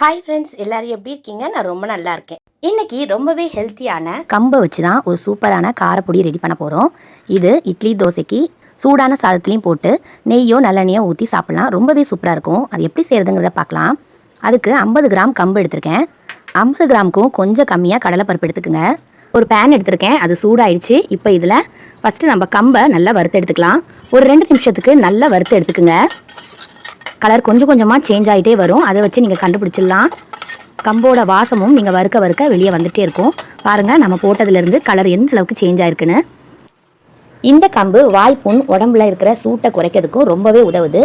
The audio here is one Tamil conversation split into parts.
ஹாய் ஃப்ரெண்ட்ஸ் எல்லாரும் எப்படி இருக்கீங்க? நான் ரொம்ப நல்லா இருக்கேன். இன்னைக்கு ரொம்பவே ஹெல்த்தியான கம்பை வச்சு தான் ஒரு சூப்பரான காரப்பொடி ரெடி பண்ண போகிறோம் இது இட்லி தோசைக்கு சூடான சாதத்துலேயும் போட்டு நெய்யோ நல்லெண்ணையோ ஊற்றி சாப்பிட்லாம். ரொம்பவே சூப்பராக இருக்கும். அது எப்படி செய்கிறதுங்கிறத பார்க்கலாம். அதுக்கு ஐம்பது கிராம் கம்பு எடுத்திருக்கேன். ஐம்பது கிராமுக்கும் கொஞ்சம் கம்மியாக கடலைப்பருப்பு எடுத்துக்கோங்க. ஒரு பேன் எடுத்திருக்கேன். அது சூடாயிடுச்சு. இப்போ இதில் ஃபஸ்ட்டு நம்ம கம்பை நல்லா வறுத்து எடுத்துக்கலாம். ஒரு ரெண்டு நிமிஷத்துக்கு நல்லா வறுத்து எடுத்துக்கோங்க. கலர் கொஞ்சம் கொஞ்சமாக சேஞ்ச் ஆகிட்டே வரும். அதை வச்சு நீங்கள் கண்டுபிடிச்சிடலாம். கம்போட வாசமும் நீங்கள் வறுக்க வறுக்க வெளியே வந்துட்டே இருக்கும். பாருங்கள் நம்ம போட்டதுலேருந்து கலர் எந்த அளவுக்கு சேஞ்ச் ஆயிருக்குன்னு. இந்த கம்பு வாய்ப்புண் உடம்புல இருக்கிற சூட்டை குறைக்கிறதுக்கும் ரொம்பவே உதவுது.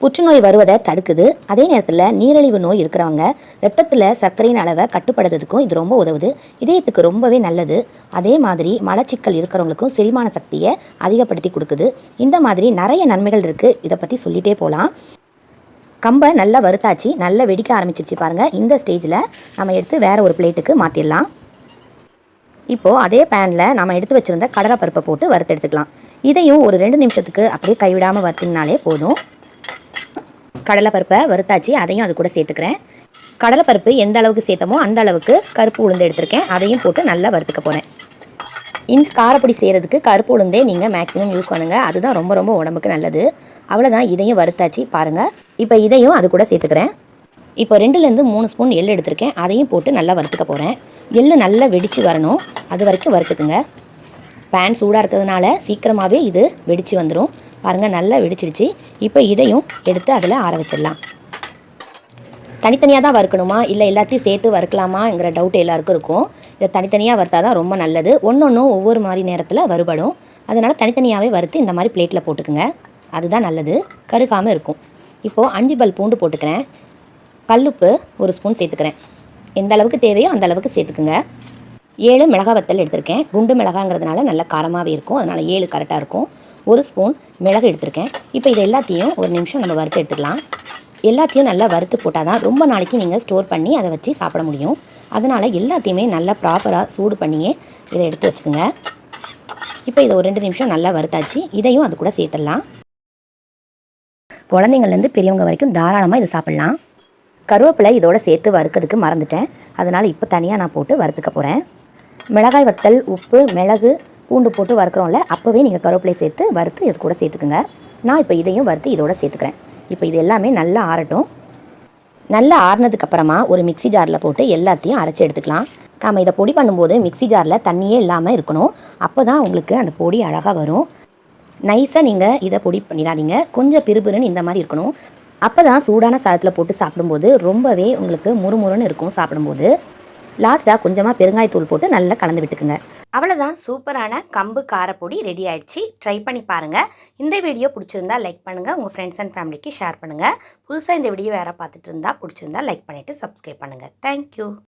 புற்றுநோய் வருவதை தடுக்குது. அதே நேரத்தில் நீரிழிவு நோய் இருக்கிறவங்க ரத்தத்தில் சர்க்கரையின் அளவை கட்டுப்படுத்துறதுக்கும் இது ரொம்ப உதவுது. இதயத்துக்கு ரொம்பவே நல்லது. அதே மாதிரி மலச்சிக்கல் இருக்கிறவங்களுக்கும் செரிமான சக்தியை அதிகப்படுத்தி கொடுக்குது. இந்த மாதிரி நிறைய நன்மைகள் இருக்குது இதை பற்றி சொல்லிகிட்டே போகலாம் கம்பை நல்லா வறுத்தாச்சு நல்லா வெடிக்க ஆரம்பிச்சிருச்சு பாருங்கள் இந்த ஸ்டேஜில் நம்ம எடுத்து வேறு ஒரு பிளேட்டுக்கு மாற்றிடலாம் இப்போது அதே பேனில் நம்ம எடுத்து வச்சுருந்த கடலைப்பருப்பை போட்டு வறுத்து எடுத்துக்கலாம். இதையும் ஒரு ரெண்டு நிமிஷத்துக்கு அப்படியே கைவிடாமல் வறுத்திங்கனாலே போதும். கடலைப்பருப்பை வறுத்தாச்சு அதையும் அது கூட சேர்த்துக்கிறேன். கடலைப்பருப்பு எந்த அளவுக்கு சேர்த்தமோ அந்த அளவுக்கு கருப்பு உளுந்து எடுத்திருக்கேன். அதையும் போட்டு நல்லா வறுத்துக்க போகிறேன் இந்த காரப்பொடி செய்கிறதுக்கு கருப்பு உளுந்தே நீங்கள் மேக்ஸிமம் யூஸ் பண்ணுங்கள் அதுதான் ரொம்ப ரொம்ப உடம்புக்கு நல்லது. அவ்வளோதான் இதையும் வறுத்தாச்சு பாருங்கள் இப்போ இதையும் அது கூட சேர்த்துக்கிறேன். இப்போ ரெண்டுலேருந்து மூணு ஸ்பூன் எள் எடுத்திருக்கேன். அதையும் போட்டு நல்லா வறுத்துக்க போகிறேன் எள் நல்லா வெடித்து வரணும். அது வரைக்கும் வறுத்துக்குங்க. பேன் சூடாக இருக்கிறதுனால சீக்கிரமாகவே இது வெடித்து வந்துடும் பாருங்கள் நல்லா வெடிச்சிருச்சு. இப்போ இதையும் எடுத்து அதில் ஆற வச்சிடலாம். தனித்தனியாக தான் வறுக்கணுமா? இல்லை எல்லாத்தையும் சேர்த்து வறுக்கலாமாங்கிற டவுட் எல்லாருக்கும் இருக்கும். இதை தனித்தனியாக வறுத்தா தான் ரொம்ப நல்லது. ஒன்று ஒன்றும் ஒவ்வொரு மாதிரி நேரத்தில் வறுபடும். அதனால் தனித்தனியாகவே வறுத்து இந்த மாதிரி பிளேட்டில் போட்டுக்குங்க. அதுதான் நல்லது. கருகாமல் இருக்கும். இப்போது அஞ்சு பல் பூண்டு போட்டுக்கிறேன். கல்லுப்பு ஒரு ஸ்பூன் சேர்த்துக்கிறேன். எந்த அளவுக்கு தேவையோ அந்த அளவுக்கு சேர்த்துக்குங்க. ஏழு மிளகா வத்தல் எடுத்திருக்கேன். குண்டு மிளகாங்கிறதுனால நல்ல காரமாகவே இருக்கும். அதனால் ஏழு கரெக்டாக இருக்கும். ஒரு ஸ்பூன் மிளகு எடுத்திருக்கேன். இப்போ இது எல்லாத்தையும் ஒரு நிமிஷம் நம்ம வறுத்து எடுத்துக்கலாம். எல்லாத்தையும் நல்லா வறுத்து போட்டால் தான் ரொம்ப நாளைக்கு நீங்கள் ஸ்டோர் பண்ணி அதை வச்சு சாப்பிட முடியும். அதனால் எல்லாத்தையுமே நல்லா ப்ராப்பராக சூடு பண்ணியே இதை எடுத்து வச்சுக்கோங்க. இப்போ இதை ஒரு ரெண்டு நிமிஷம் நல்லா வறுத்தாச்சு. இதையும் அது கூட சேர்த்துடலாம். குழந்தைங்கள்லேருந்து பெரியவங்க வரைக்கும் தாராளமாக இதை சாப்பிட்லாம். கருவேப்பிலை இதோட சேர்த்து வறுக்கிறதுக்கு மறந்துட்டேன். அதனால் இப்போ தனியாக நான் போட்டு வறுத்துக்க போகிறேன் மிளகாய் வத்தல் உப்பு மிளகு பூண்டு போட்டு வறுக்கிறோம்ல அப்போவே நீங்கள் கருவேப்பிலை சேர்த்து வறுத்து இது கூட சேர்த்துக்குங்க. நான் இப்போ இதையும் வறுத்து இதோட சேர்த்துக்கிறேன். இப்போ இது எல்லாமே நல்லா ஆறட்டும். நல்லா ஆறினதுக்கப்புறமா ஒரு மிக்ஸி ஜாரில் போட்டு எல்லாத்தையும் அரைச்சி எடுத்துக்கலாம். நாம் இதை பொடி பண்ணும்போது மிக்ஸி ஜாரில் தண்ணியே இல்லாமல் இருக்கணும். அப்போ தான் உங்களுக்கு அந்த பொடி அழகாக வரும். நைஸாக நீங்கள் இதை பொடி பண்ணிடாதீங்க. கொஞ்சம் பிறுபிறுன்னு இந்த மாதிரி இருக்கணும். அப்போ தான் சூடான சாதத்தில் போட்டு சாப்பிடும்போது ரொம்பவே உங்களுக்கு முறுமுறுன்னு இருக்கும் சாப்பிடும்போது. லாஸ்ட்டாக கொஞ்சமாக பெருங்காயத்தூள் போட்டு நல்லா கலந்து விட்டுக்குங்க. அவ்வளோதான் சூப்பரான கம்பு காரப்பொடி ரெடி ஆயிடுச்சு. ட்ரை பண்ணி பாருங்கள் இந்த வீடியோ பிடிச்சிருந்தா லைக் பண்ணுங்கள் உங்கள் ஃப்ரெண்ட்ஸ் அண்ட் ஃபேமிலிக்கு ஷேர் பண்ணுங்கள் புதுசாக இந்த வீடியோ வேறு பார்த்துட்டு இருந்தால் பிடிச்சிருந்தா லைக் பண்ணிவிட்டு சப்ஸ்கிரைப் பண்ணுங்கள் தேங்க்யூ